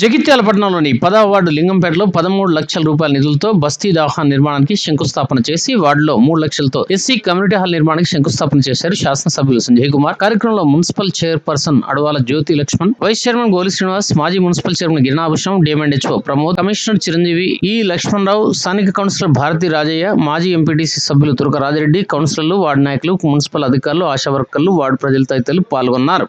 జగిత్యాల పట్టణంలోని పదవ వార్డు లింగంపేటలో పదమూడు లక్షల రూపాయల నిధులతో బస్తీ దవాఖాన నిర్మాణానికి శంకుస్థాపన చేసి వార్డులో మూడు లక్షలతో ఎస్సీ కమ్యూనిటీ హాల్ నిర్మాణానికి శంకుస్థాపన చేశారు శాసనసభ్యులు సంజయ్ కుమార్. కార్యక్రమంలో municipal chairperson Adavala Jyothi Lakshman vice chairman Goli Srinivas మాజీ municipal chairman Girinabhushanam D M and H O Pramod commissioner Chiranjeevi ఈ లక్ష్మణరావు స్థానిక కౌన్సిలర్ భారతి రాజయ్య మాజీ ఎంపీటీసీ సభ్యులు తురక రాజిరెడ్డి కౌన్సిలర్లు వార్డు నాయకులు మున్సిపల్ అధికారులు ఆశా వర్కర్లు వార్డు ప్రజలు తదితరులు పాల్గొన్నారు.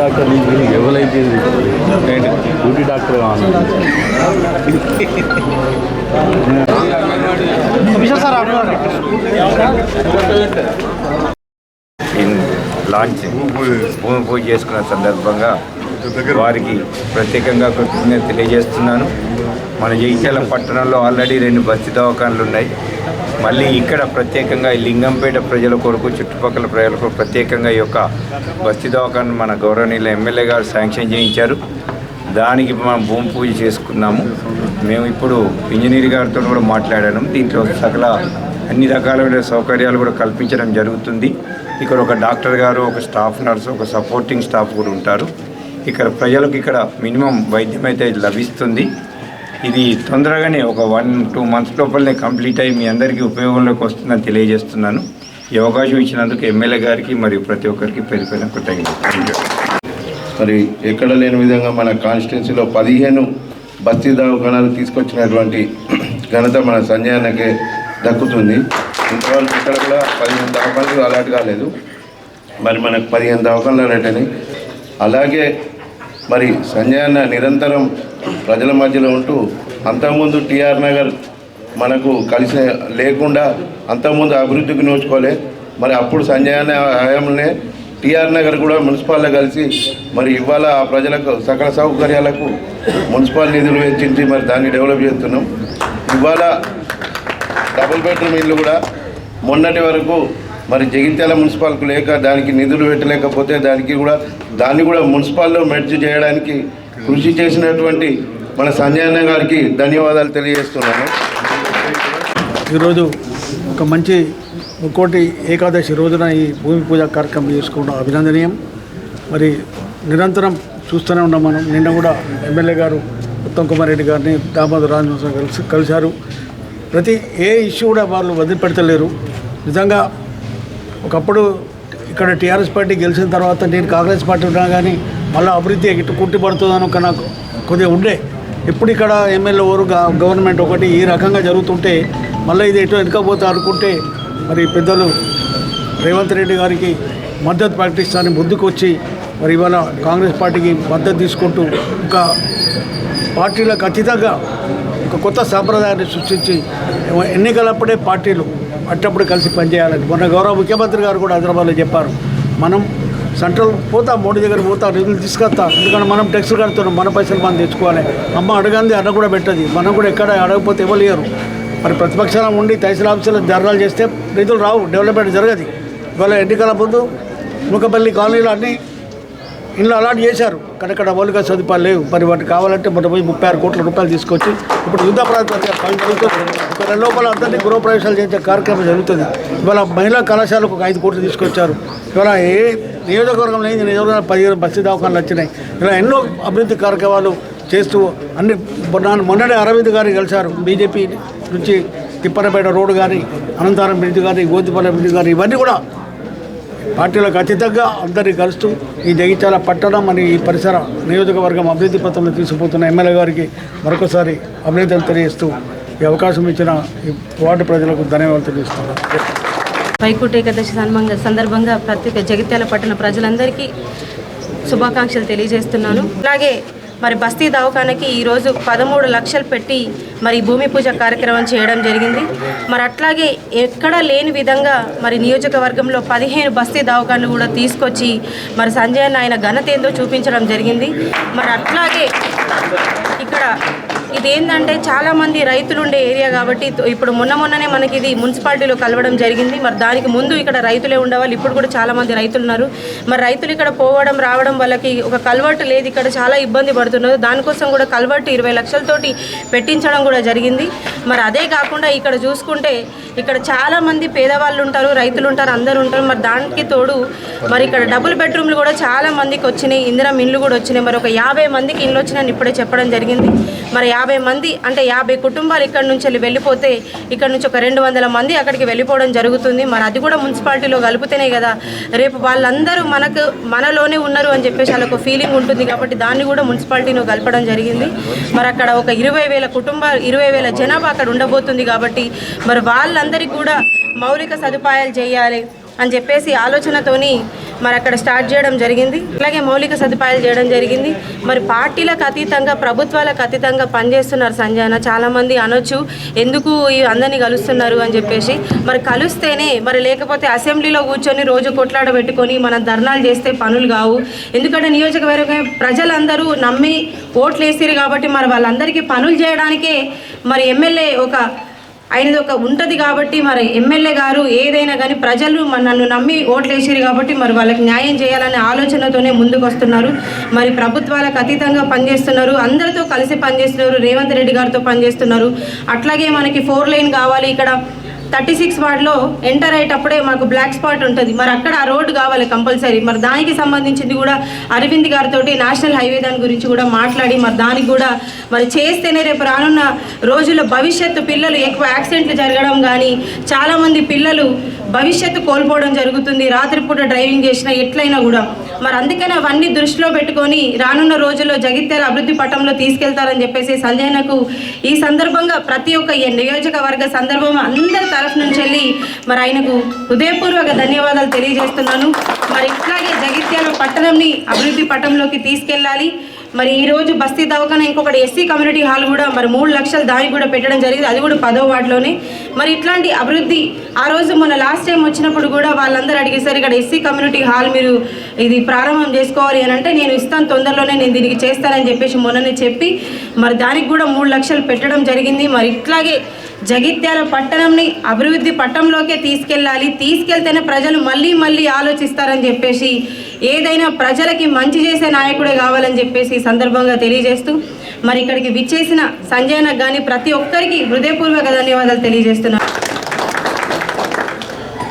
డాక్టర్ నీకు ఎవరైపోయింది ఏంటి? డ్యూటీ డాక్టర్ లాంచ్ భూమి పూజ చేసుకున్న సందర్భంగా వారికి ప్రత్యేకంగా కృతజ్ఞత తెలియజేస్తున్నాను. మన జగిత్యాల పట్టణంలో ఆల్రెడీ రెండు బస్తీ దవాఖానలు ఉన్నాయి. మళ్ళీ ఇక్కడ ప్రత్యేకంగా ఈ లింగంపేట ప్రజల కొరకు చుట్టుపక్కల ప్రజలకు ప్రత్యేకంగా ఈ యొక్క బస్తి దవాఖాన మన గౌరవనీయుల ఎమ్మెల్యే గారు శాంక్షన్ చేయించారు. దానికి మనం భూమి పూజ చేసుకున్నాము. మేము ఇప్పుడు ఇంజనీర్ గారితో కూడా మాట్లాడాము దీంట్లో సకల అన్ని రకాలైన సౌకర్యాలు కూడా కల్పించడం జరుగుతుంది. ఇక్కడ ఒక డాక్టర్ గారు ఒక స్టాఫ్ నర్సు ఒక సపోర్టింగ్ స్టాఫ్ కూడా ఉంటారు. ఇక్కడ ప్రజలకు ఇక్కడ మినిమం వైద్యం అయితే లభిస్తుంది. ఇది తొందరగానే ఒక వన్ టూ మంత్స్ లోపలనే కంప్లీట్ అయ్యి మీ అందరికీ ఉపయోగంలోకి వస్తుందని తెలియజేస్తున్నాను. ఈ అవకాశం ఇచ్చినందుకు ఎమ్మెల్యే గారికి మరియు ప్రతి ఒక్కరికి పేరు పేరు కృతజ్ఞత మరి ఎక్కడ లేని విధంగా మన కాన్స్టిట్యున్సీలో పదిహేను బస్తీ దవాఖానాలు తీసుకొచ్చినటువంటి ఘనత మన సంజయ్ అన్నకే దక్కుతుంది. ఇంతవరకు ఇక్కడ కూడా పదిహేను దవాఖానాలు అలాట్ కాలేదు. మరి మనకు పదిహేను దవాఖానాలు అలాట్ అయినాయి అలాగే మరి సంజయ్ అన్న నిరంతరం ప్రజల మధ్యలో ఉంటూ అంతకుముందు టిఆర్ నగర్ మనకు కలిసి లేకుండా అంతకుముందు అభివృద్ధికి నోచుకోలే. మరి అప్పుడు సంజయ్ అన్న హయాంలోనే టిఆర్ నగర్ కూడా మున్సిపాల్లో కలిసి మరి ఇవాళ ఆ ప్రజలకు సకల సౌకర్యాలకు మున్సిపల్ నిధులు వెచ్చించి మరి దాన్ని డెవలప్ చేస్తున్నాం. ఇవాళ డబుల్ బెడ్రూమ్ ఇల్లు కూడా మొన్నటి వరకు మరి జగిత్యాల మున్సిపాల్కు లేక దానికి నిధులు పెట్టలేకపోతే దానికి కూడా దాన్ని కూడా మున్సిపాల్లో మెర్జ్ చేయడానికి కృషి చేసినటువంటి మన సంజయన్న గారికి ధన్యవాదాలు తెలియజేస్తున్నాను. ఈరోజు ఒక మంచి ముక్కోటి ఏకాదశి రోజున ఈ భూమి పూజ కార్యక్రమం చేసుకోవడం అభినందనీయం. మరి నిరంతరం చూస్తూనే ఉన్నాం మనం. నిన్న కూడా ఎమ్మెల్యే గారు ఉత్తమ్ కుమార్ రెడ్డి గారిని దామోదర్ రాజవంశం కలిసి కలిశారు. ప్రతి ఏ ఇష్యూ కూడా వాళ్ళు వదిలిపెడతలేరు. నిజంగా ఒకప్పుడు ఇక్కడ టీఆర్ఎస్ పార్టీ గెలిచిన తర్వాత నేను కాంగ్రెస్ పార్టీ ఉన్నా కానీ మళ్ళీ అభివృద్ధి ఇటు కుట్టి పడుతుందని ఒక నాకు కొద్దిగా ఉండే. ఇప్పుడు ఇక్కడ ఎమ్మెల్యే ఓరు గవర్నమెంట్ ఒకటి ఈ రకంగా జరుగుతుంటే మళ్ళీ ఇది ఎటు వెనుకపోతే అనుకుంటే మరి పెద్దలు రేవంత్ రెడ్డి గారికి మద్దతు ప్రకటిస్తారని ముందుకు వచ్చి మరి ఇవాళ కాంగ్రెస్ పార్టీకి మద్దతు తీసుకుంటూ ఒక పార్టీలో ఖచ్చితంగా ఒక కొత్త సాంప్రదాయాన్ని సృష్టించి ఎన్నికలప్పుడే పార్టీలు అట్టప్పుడు కలిసి పనిచేయాలని మొన్న గౌరవ ముఖ్యమంత్రి గారు కూడా హైదరాబాద్లో చెప్పారు. మనం సెంట్రల్ పోతా మోడీ దగ్గర పోతా నిధులు తీసుకొస్తా. ఎందుకంటే మనం ట్యాక్సులు కడుతున్నాం మన పైసలు మనం తెచ్చుకోవాలి. అమ్మ అడగంది అన్న కూడా పెట్టది. మనం కూడా ఎక్కడ అడగకపోతే ఇవ్వలేరు మరి ప్రతిపక్షాలు ఉండి తహసీల్ ఆఫీసులు ధర్నాలు చేస్తే నిధులు రావు డెవలప్మెంట్ జరగదు. ఇవాళ ఎన్నికల ముందు ముఖపల్లి కాలనీలు అన్నీ ఇల్లు అలాట్ చేశారు. కానీ ఇక్కడ మౌలిక సదుపాయాలు లేవు. మరి వాటికి కావాలంటే మొన్న పోయి ముప్పై ఆరు కోట్ల రూపాయలు తీసుకొచ్చి ఇప్పుడు యుద్ధ ప్రాంతం ఒక రెండు లోపల అందరినీ గృహప్రవేశాలు చేసే కార్యక్రమం జరుగుతుంది. ఇవాళ మహిళా కళాశాలకు ఒక ఐదు కోట్లు తీసుకొచ్చారు. ఇవాళ ఏ నియోజకవర్గంలో ఏంది నియోజకవర్గం పదిహేను బస్సు దవాఖానాలు వచ్చినాయి. ఇలా ఎన్నో అభివృద్ధి కార్యక్రమాలు చేస్తూ అన్ని మొన్న మొన్ననే అరవింద్ గారిని కలిశారు. బీజేపీ నుంచి తిప్పనపేట రోడ్డు కానీ అనంతరం బ్రిడ్జ్ కానీ గోతిపల్లి బ్రిడ్జ్ కానీ ఇవన్నీ కూడా పార్టీలకు అతీతంగా అందరినీ కలుస్తూ ఈ జగిత్యాల పట్టణం అని ఈ పరిసర నియోజకవర్గం అభివృద్ధి పథంలో తీసుకుపోతున్న ఎమ్మెల్యే గారికి మరొకసారి అభినందనలు తెలియజేస్తూ ఈ అవకాశం ఇచ్చిన ఈ వార్డు ప్రజలకు ధన్యవాదాలు తెలియజేస్తున్నాను. వైకుంఠ ఏకాదశి సందర్భంగా సందర్భంగా ప్రతి జగిత్యాల పట్టణ ప్రజలందరికీ శుభాకాంక్షలు తెలియజేస్తున్నాను. అలాగే మరి బస్తీ దవాఖానకి ఈరోజు పదమూడు లక్షలు పెట్టి మరి భూమి పూజ కార్యక్రమం చేయడం జరిగింది. మరి అట్లాగే ఎక్కడా లేని విధంగా మరి నియోజకవర్గంలో పదిహేను బస్తీ దవాఖానలు కూడా తీసుకొచ్చి మరి సంజయ్ ఆయన ఘనత ఏందో చూపించడం జరిగింది. మరి అట్లాగే ఇక్కడ ఇది ఏంటంటే చాలా మంది రైతులు ఉండే ఏరియా కాబట్టి ఇప్పుడు మొన్న మొన్ననే మనకి ఇది మున్సిపాలిటీలో కలవడం జరిగింది. మరి దానికి ముందు ఇక్కడ రైతులే ఉండేవాళ్ళు ఇప్పుడు కూడా చాలా మంది రైతులు ఉన్నారు మరి రైతులు ఇక్కడ పోవడం రావడం వాళ్ళకి ఒక కల్వర్ట్ లేదు. ఇక్కడ చాలా ఇబ్బంది పడుతున్నారు. దానికోసం కూడా కల్వర్ట్ ఇరవై లక్షలతోటి పెట్టించడం కూడా జరిగింది. మరి అదే కాకుండా ఇక్కడ చూసుకుంటే ఇక్కడ చాలా మంది పేదవాళ్ళు ఉంటారు రైతులు ఉంటారు అందరూ ఉంటారు. మరి దానికి తోడు మరి ఇక్కడ డబుల్ బెడ్రూమ్లు కూడా చాలా మందికి వచ్చినాయి. ఇందిరం ఇండ్లు కూడా వచ్చినాయి. మరి ఒక యాభై మందికి ఇండ్లు వచ్చినాయని ఇప్పుడే చెప్పడం జరిగింది. మరి యాభై యాభై మంది అంటే యాభై కుటుంబాలు ఇక్కడ నుంచి వెళ్ళి వెళ్ళిపోతే ఇక్కడ నుంచి ఒక రెండు వందల మంది అక్కడికి వెళ్ళిపోవడం జరుగుతుంది. మరి అది కూడా మున్సిపాలిటీలో కలిపితేనే కదా. రేపు వాళ్ళందరూ మనకు మనలోనే ఉన్నారు అని చెప్పేసి వాళ్ళకు ఫీలింగ్ ఉంటుంది కాబట్టి దాన్ని కూడా మున్సిపాలిటీలో కలపడం జరిగింది. మరి అక్కడ ఒక ఇరవై వేల కుటుంబాలు ఇరవై వేల జనాభా అక్కడ ఉండబోతుంది కాబట్టి మరి వాళ్ళందరికీ కూడా మౌలిక సదుపాయాలు చేయాలి. అని చెప్పేసి ఆలోచనతోని మరి అక్కడ స్టార్ట్ చేయడం జరిగింది. అలాగే మౌలిక సదుపాయాలు చేయడం జరిగింది. మరి పార్టీలకు అతీతంగా ప్రభుత్వాలకు అతీతంగా పనిచేస్తున్నారు సంజయన చాలామంది అనొచ్చు ఎందుకు ఈ అందరినీ కలుస్తున్నారు అని చెప్పేసి. మరి కలిస్తేనే మరి లేకపోతే అసెంబ్లీలో కూర్చొని రోజు కొట్లాడ పెట్టుకొని మనం ధర్నాలు చేస్తే పనులు కావు. ఎందుకంటే నియోజకవర్గం ప్రజలందరూ నమ్మి ఓట్లు వేసిరు కాబట్టి మరి వాళ్ళందరికీ పనులు చేయడానికే మరి ఎమ్మెల్యే ఒక ఆయనది ఒక ఉంటుంది కాబట్టి మరి ఎమ్మెల్యే గారు ఏదైనా కానీ ప్రజలు నన్ను నమ్మి ఓట్లు వేసారు కాబట్టి మరి వాళ్ళకి న్యాయం చేయాలనే ఆలోచనతోనే ముందుకు వస్తున్నారు మరి ప్రభుత్వాలకు అతీతంగా పనిచేస్తున్నారు. అందరితో కలిసి పనిచేస్తున్నారు. రేవంత్ రెడ్డి గారితో పనిచేస్తున్నారు. అట్లాగే మనకి ఫోర్ లైన్ కావాలి. ఇక్కడ థర్టీ సిక్స్ వార్డ్లో ఎంటర్ అయ్యేటప్పుడే మాకు బ్లాక్ స్పాట్ ఉంటుంది. మరి అక్కడ ఆ రోడ్డు కావాలి కంపల్సరీ. మరి దానికి సంబంధించింది కూడా అరవింద్ గారితో నేషనల్ హైవే దాని గురించి కూడా మాట్లాడి మరి దానికి కూడా మరి చేస్తేనే రేపు రానున్న రోజుల్లో భవిష్యత్తు పిల్లలు ఎక్కువ యాక్సిడెంట్లు జరగడం కానీ చాలామంది పిల్లలు భవిష్యత్తు కోల్పోవడం జరుగుతుంది. రాత్రిపూట డ్రైవింగ్ చేసినా ఎట్లయినా కూడా. మరి అందుకని అవన్నీ దృష్టిలో పెట్టుకొని రానున్న రోజుల్లో జగిత్యాల అభివృద్ధి పటంలో తీసుకెళ్తారని చెప్పేసి సంజయనకు ఈ సందర్భంగా ప్రతి ఒక్క ఈ నియోజకవర్గ సందర్భం అందరి తరఫు నుంచి వెళ్ళి మరి ఆయనకు హృదయపూర్వక ధన్యవాదాలు తెలియజేస్తున్నాను. మరి ఇట్లాగే జగిత్యాల పట్టణంని అభివృద్ధి పటంలోకి తీసుకెళ్ళాలి. మరి ఈ రోజు బస్తీ దవాఖాన ఇంకొకటి ఎస్సీ కమ్యూనిటీ హాల్ కూడా మరి మూడు లక్షలు దానికి కూడా పెట్టడం జరిగింది. అది కూడా పదో వార్డులోనే. మరి ఇట్లాంటి అభివృద్ధి ఆ రోజు మొన్న లాస్ట్ టైం వచ్చినప్పుడు కూడా వాళ్ళందరూ అడిగేసారు ఇక్కడ ఎస్సీ కమ్యూనిటీ హాల్ మీరు ఇది ప్రారంభం చేసుకోవాలి అని అంటే నేను ఇస్తాను తొందరలోనే నేను దీనికి చేస్తానని చెప్పేసి మొన్ననే చెప్పి మరి దానికి కూడా మూడు లక్షలు పెట్టడం జరిగింది. మరి ఇట్లాగే జగిత్యాల పట్టణంని అభివృద్ధి పట్టంలోకే తీసుకెళ్ళాలి తీసుకెళ్తేనే ప్రజలు మళ్ళీ మళ్ళీ ఆలోచిస్తారని చెప్పేసి ఏదైనా ప్రజలకి మంచి చేసే నాయకుడే కావాలని చెప్పేసి సందర్భంగా తెలియజేస్తూ మరి ఇక్కడికి విచ్చేసిన సంజయన కానీ ప్రతి ఒక్కరికి హృదయపూర్వక ధన్యవాదాలు తెలియజేస్తున్నాను.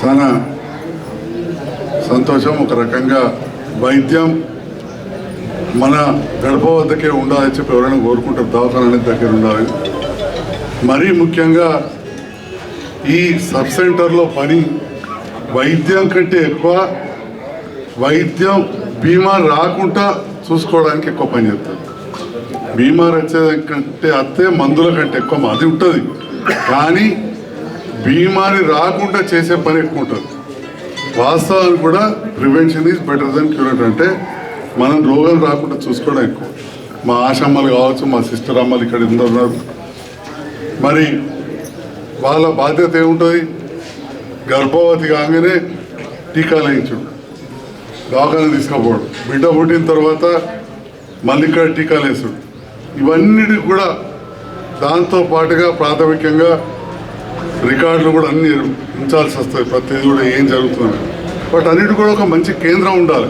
చాలా సంతోషం ఒక రకంగా వైద్యం మన గడప వద్దకే ఉండాలని చెప్పి ఎవరైనా కోరుకుంటారు దవాఖాన అనేది దగ్గర ఉండాలని మరీ ముఖ్యంగా ఈ సబ్ సెంటర్లో పని వైద్యం కంటే ఎక్కువ వైద్యం బీమా రాకుండా చూసుకోవడానికి ఎక్కువ పని చేస్తారు. బీమా వచ్చేదానికంటే అత్తే మందుల కంటే ఎక్కువ అది ఉంటుంది. కానీ బీమాని రాకుండా చేసే పని ఎక్కువ ఉంటుంది. వాస్తవానికి కూడా prevention is better than cure అంటే మనం రోగం రాకుండా చూసుకోవడం ఎక్కువ. మా ఆశమ్మలు కావచ్చు మా సిస్టర్ అమ్మలు ఇక్కడ ఇందరు ఉన్నారు. మరి వాళ్ళ బాధ్యత ఏముంటుంది? గర్భవతి కాగానే టీకాలు వేయించుడు దవాఖాన తీసుకుపోవడం బిడ్డ పుట్టిన తర్వాత మళ్ళీ ఇక్కడ టీకాలు వేసుడు ఇవన్నిటి కూడా దాంతో పాటుగా ప్రాథమికంగా రికార్డులు కూడా అన్ని ఉంచాల్సి వస్తాయి ప్రతిదీ కూడా ఏం జరుగుతుంది. బట్ అన్నిటి కూడా ఒక మంచి కేంద్రం ఉండాలి.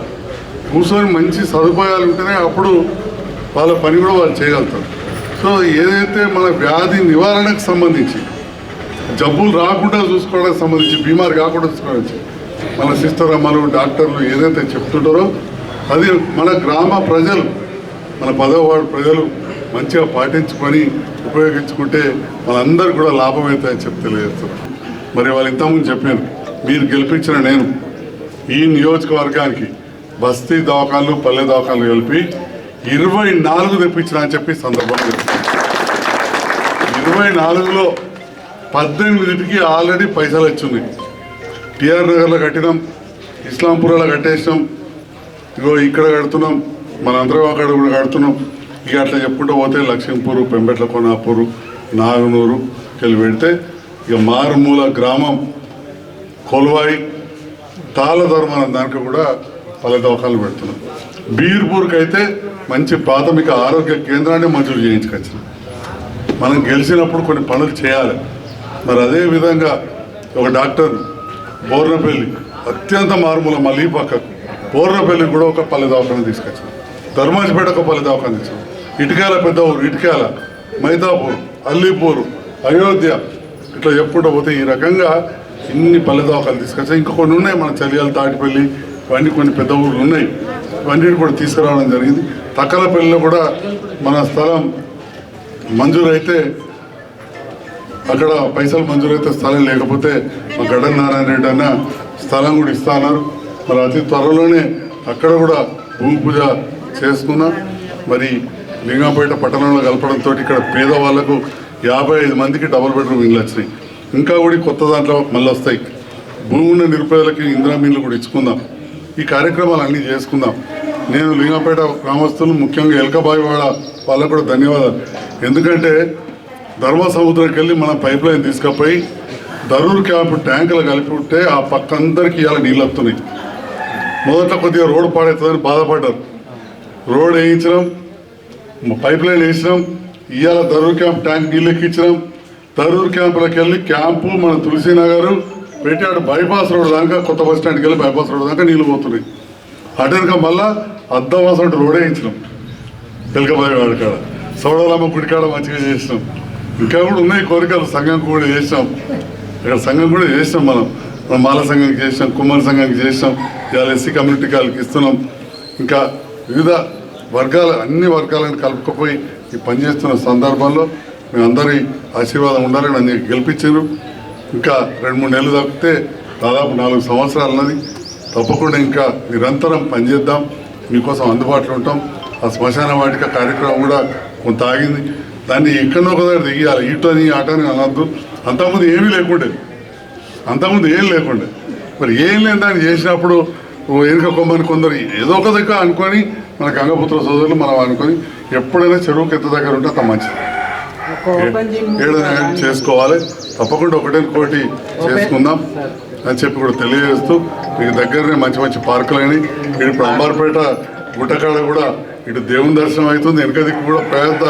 కూర్చొని మంచి సదుపాయాలు ఉంటేనే అప్పుడు వాళ్ళ పని కూడా వాళ్ళు చేయగలుగుతారు. సో ఏదైతే మన వ్యాధి నివారణకు సంబంధించి జబ్బులు రాకుండా చూసుకోవడానికి సంబంధించి బీమారు కాకుండా చూసుకోవడానికి మన సిస్టర్ అమ్మలు డాక్టర్లు ఏదైతే చెప్తుంటారో అది మన గ్రామ ప్రజలు మన పదవ ప్రజలు మంచిగా పాటించుకొని ఉపయోగించుకుంటే మనందరూ కూడా లాభం అవుతాయని చెప్పి తెలియజేస్తారు మరి వాళ్ళు ఇంతకుముందు చెప్పాను మీరు గెలిపించిన నేను ఈ నియోజకవర్గానికి బస్తీ దవాఖాన్లు పల్లె దవాఖాన్లు కలిపి ఇరవై నాలుగు తెప్పించిన అని చెప్పి సందర్భంగా ఇరవై నాలుగులో పద్దెనిమిదికి ఆల్రెడీ పైసలు వచ్చింది. టిఆర్ నగర్లో కట్టినాం ఇస్లాంపూర్లో కట్టేసినాం ఇగో ఇక్కడ కడుతున్నాం మనందరం అక్కడ కూడా కడుతున్నాం. ఇక అట్లా చెప్పుకుంటూ పోతే లక్ష్మీపూరు పెంబెట్ల కొనాపూరు నాగనూరు వెళ్ళి పెడితే ఇక మారుమూల గ్రామం కొలువాయి తాళధర్మం దానికి కూడా పలు దోకాలు పెడుతున్నాం. బీర్పూర్కి అయితే మంచి ప్రాథమిక ఆరోగ్య కేంద్రాన్ని మంజూరు చేయించుకొచ్చిన మనం గెలిచినప్పుడు కొన్ని పనులు చేయాలి. మరి అదే విధంగా ఒక డాక్టర్ బోర్నపల్లి అత్యంత మారుమూల మళ్ళీ పక్కకు బోర్నపల్లి కూడా ఒక పల్లె దవాఖాన తీసుకొచ్చాం ధర్మాజిపేట ఒక పల్లె దవాఖాన ఇచ్చాం ఇటుకాల పెద్ద ఊరు ఇటుకాల మైదాపూర్ అల్లీపూర్ అయోధ్య ఇట్లా చెప్పుకుంటూ పోతే ఈ రకంగా ఇన్ని పల్లె దవాఖాలు తీసుకొచ్చాం ఇంకా కొన్ని ఉన్నాయి మన చలియాల తాటిపల్లి ఇవన్నీ కొన్ని పెద్ద ఊళ్ళు ఉన్నాయి. ఇవన్నీ కూడా తీసుకురావడం జరిగింది. తక్కలపల్లిలో కూడా మన స్థలం మంజూరైతే అక్కడ పైసలు మంజూరైతే స్థలం లేకపోతే మా గడ్డ నారాయణ రెడ్డి అన్న స్థలం కూడా ఇస్తున్నారు మరి అతి త్వరలోనే అక్కడ కూడా భూమి పూజ చేసుకున్నాం. మరి లింగంపేట పట్టణంలో కలపడంతో ఇక్కడ పేదవాళ్ళకు యాభై ఐదు మందికి డబుల్ బెడ్రూమ్ ఇల్లు వచ్చినాయి. ఇంకా కూడా కొత్త దాంట్లో మళ్ళీ వస్తాయి భూమి ఉన్న నిరుపేదలకి ఇందిరా కూడా ఇచ్చుకుందాం. ఈ కార్యక్రమాలు అన్నీ చేసుకుందాం. నేను లింగంపేట గ్రామస్తులు ముఖ్యంగా ఎలకబాయివాడ వాళ్ళకు కూడా ధన్యవాదాలు. ఎందుకంటే ధర్మ సముద్రంకి వెళ్ళి మనం పైప్ లైన్ తీసుకుపోయి ధరూర్ క్యాంప్ ట్యాంకులు కలిపి ఉంటే ఆ పక్క అందరికీ ఇవాళ నీళ్ళు వస్తున్నాయి. మొదట కొద్దిగా రోడ్డు పాడవుతుందని బాధపడ్డారు. రోడ్ వేయించడం పైప్ లైన్ వేసినాం ఇవాళ దరూర్ క్యాంప్ ట్యాంక్ నీళ్ళు ఎక్కించినాం. ధరూర్ క్యాంపులకు వెళ్ళి క్యాంపు మన తులసి పెట్టాడు బైపాస్ రోడ్ దాకా కొత్త బస్ స్టాండ్కి వెళ్ళి బైపాస్ రోడ్ దాకా నీళ్ళు పోతున్నాయి. అటెనక మళ్ళా అద్దవాసం రోడే ఇచ్చినాం. పిలకబాయి వాడి కాడ. సోడలమ్మ కుడికాడ మంచిగా చేసినాం. ఇంకా కూడా ఉన్నాయి కోరికలు సంఘం కూడా చేసినాం. ఇక్కడ సంఘం కూడా చేసినాం మనం. మాల సంఘానికి చేసినాం కుమార సంఘానికి చేసినాం ఇవాళ ఎస్సీ కమ్యూనిటీ వాళ్ళకి ఇస్తున్నాం. ఇంకా వివిధ వర్గాల అన్ని వర్గాలను కలుపుకుపోయి ఈ పనిచేస్తున్న సందర్భంలో మీ అందరి ఆశీర్వాదం ఉండాలని నన్ను గెలిపించారు. ఇంకా రెండు మూడు నెలలు తప్పితే దాదాపు నాలుగు సంవత్సరాలు ఉన్నది. తప్పకుండా ఇంకా నిరంతరం పనిచేద్దాం. మీకోసం అందుబాటులో ఉంటాం. ఆ శ్మశాన వాటిక కార్యక్రమం కూడా కొంత ఆగింది. దాన్ని ఎక్కడో ఒక దిగియాలి. దిగాలి ఇటని అటని అనద్దు. అంతకుముందు ఏమీ లేకుండే. అంతకుముందు ఏం లేకుండే. మరి ఏం లేని దాన్ని చేసినప్పుడు ఎనుక కొమ్మని కొందరు ఏదో ఒక దగ్గర అనుకొని మన గంగపుత్ర సోదరులు మనం అనుకొని ఎప్పుడైనా చెరువుకి ఎంత దగ్గర ఉంటే అంత మంచిది. ఏడైనా చేసుకోవాలి. తప్పకుండా ఒకటే కోటి చేసుకుందాం అని చెప్పి కూడా తెలియజేస్తూ మీకు దగ్గరనే మంచి మంచి పార్కులని ఇప్పుడు అంబార్పేట గుట్టకాడ కూడా ఇటు దేవుని దర్శనం అవుతుంది. వెనక దిక్కు కూడా పెద్ద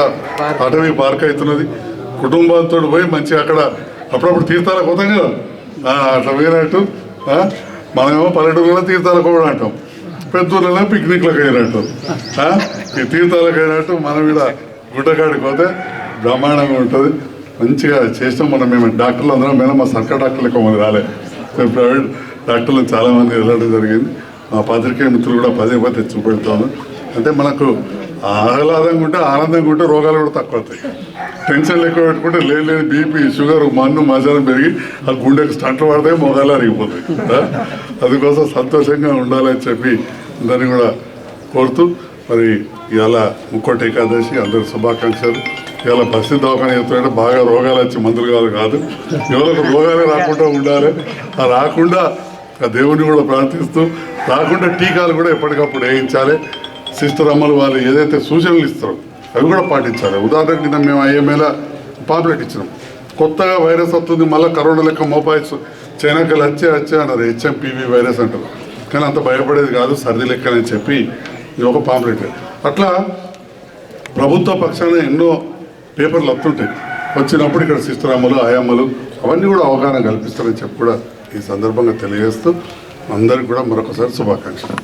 అటవీ పార్క్ అవుతున్నది. కుటుంబంతో పోయి మంచిగా అక్కడ అప్పుడప్పుడు తీర్థాలకు పోతాం కదా. అట్లా పోయినట్టు ఆ, మనమేమో పల్లెటూరులో తీర్థాలకు కూడా అంటాం పెద్దూరులో పిక్నిక్లకు అయినట్టు ఈ తీర్థాలకు అయినట్టు మనం ఇక్కడ గుట్టకాడికి పోతే బ్రహ్మాండంగా ఉంటుంది. మంచిగా చేసినాం. మనం మేము డాక్టర్లు అందరం మేము మా సర్కార్ డాక్టర్లు ఎక్కువ మంది రాలే. మేము ప్రైవేట్ డాక్టర్లు చాలామంది వెళ్ళడం జరిగింది. మా పాత్రికేయ మిత్రులు కూడా పదే పదే చూపెడతాను. అంటే మనకు ఆహ్లాదంగా ఉంటే ఆనందంగా ఉంటే రోగాలు కూడా తక్కువ అవుతాయి. టెన్షన్లు ఎక్కువ పెట్టుకుంటే లేని లేని బీపీ షుగర్ మన్ను మజానం పెరిగి ఆ గుండెకి స్టంట్లు పడతాయి మొగాలు అరిగిపోతాయి. అందుకోసం సంతోషంగా ఉండాలని చెప్పి దాన్ని కూడా కోరుతూ మరి ఇలా ముక్కోటి ఏకాదశి అందరి శుభాకాంక్షలు. ఇవాళ బస్సు దవాఖాన చెప్తుంటే బాగా రోగాలు వచ్చి మందులు కాదు కాదు. ఎవరికి రోగాలే రాకుండా ఉండాలి. ఆ రాకుండా ఆ దేవుడిని కూడా ప్రార్థిస్తూ రాకుండా టీకాలు కూడా ఎప్పటికప్పుడు వేయించాలి. సిస్టర్ అమ్మలు వాళ్ళు ఏదైతే సూచనలు ఇస్తారో అవి కూడా పాటించాలి. ఉదాహరణకు నిన్న మేము ఐఎంఏల పాంప్లెట్ ఇచ్చినాం. కొత్తగా వైరస్ వస్తుంది మళ్ళీ కరోనా లెక్క మోపాయిస్ చైనాకి వచ్చే వచ్చే అన్నారు. హెచ్ఎంపీవీ వైరస్ అంటారు. కానీ అంత భయపడేది కాదు సర్ది లెక్కనని చెప్పి ఇది ఒక పాంప్లెట్. అట్లా ప్రభుత్వ పక్షాన ఎన్నో పేపర్లు వస్తుంటాయి వచ్చినప్పుడు ఇక్కడ శిస్తురామలు ఆయమ్మలు అవన్నీ కూడా అవగాహన కల్పిస్తారని చెప్పి కూడా ఈ సందర్భంగా తెలియజేస్తూ అందరికి కూడా మరొకసారి శుభాకాంక్షలు.